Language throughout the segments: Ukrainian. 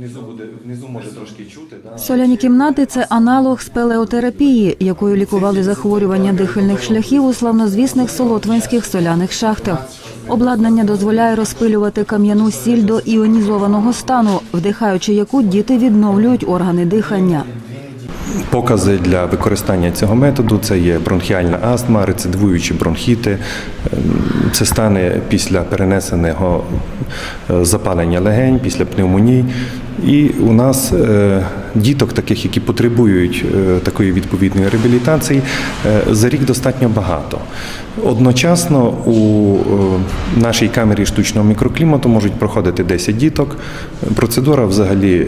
Внизу буде внизу може трошки чути. Да? Соляні кімнати це аналог спелеотерапії, якою лікували захворювання дихальних шляхів у славнозвісних солотвинських соляних шахтах. Обладнання дозволяє розпилювати кам'яну сіль до іонізованого стану, вдихаючи яку діти відновлюють органи дихання. Покази для використання цього методу це є бронхіальна астма, рецидивуючі бронхіти, ем, це стане після перенесеного е, запалення легень, після пневмоній. І у нас е, діток, таких, які потребують е, такої відповідної реабілітації, е, за рік достатньо багато. Одночасно у нашій камері штучного мікроклімату можуть проходити 10 діток. Процедура взагалі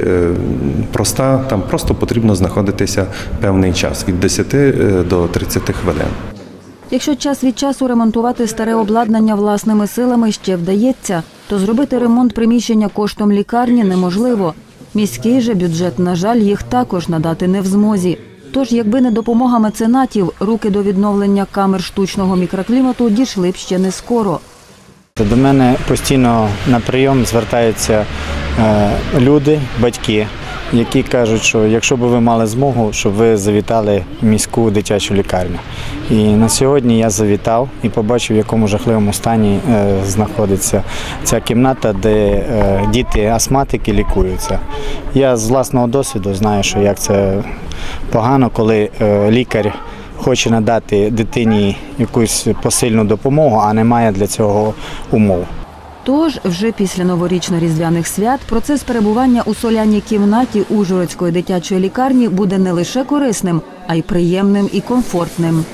проста, там просто потрібно знаходитися певний час від 10 е, до 30 хвилин. Якщо час від часу ремонтувати старе обладнання власними силами ще вдається, то зробити ремонт приміщення коштом лікарні неможливо. Міський же бюджет, на жаль, їх також надати не в змозі. Тож, якби не допомога меценатів, руки до відновлення камер штучного мікроклімату дійшли б ще не скоро. До мене постійно на прийом звертаються е, люди, батьки, які кажуть, що якщо б ви мали змогу, щоб ви завітали в міську дитячу лікарню. І на сьогодні я завітав і побачив, в якому жахливому стані е, знаходиться ця кімната, де е, діти астматики лікуються. Я з власного досвіду знаю, що як це погано, коли е, лікар хоче надати дитині якусь посильну допомогу, а не має для цього умов. Тож вже після новорічно-різдвяних свят процес перебування у соляній кімнаті Ужгородської дитячої лікарні буде не лише корисним, а й приємним і комфортним.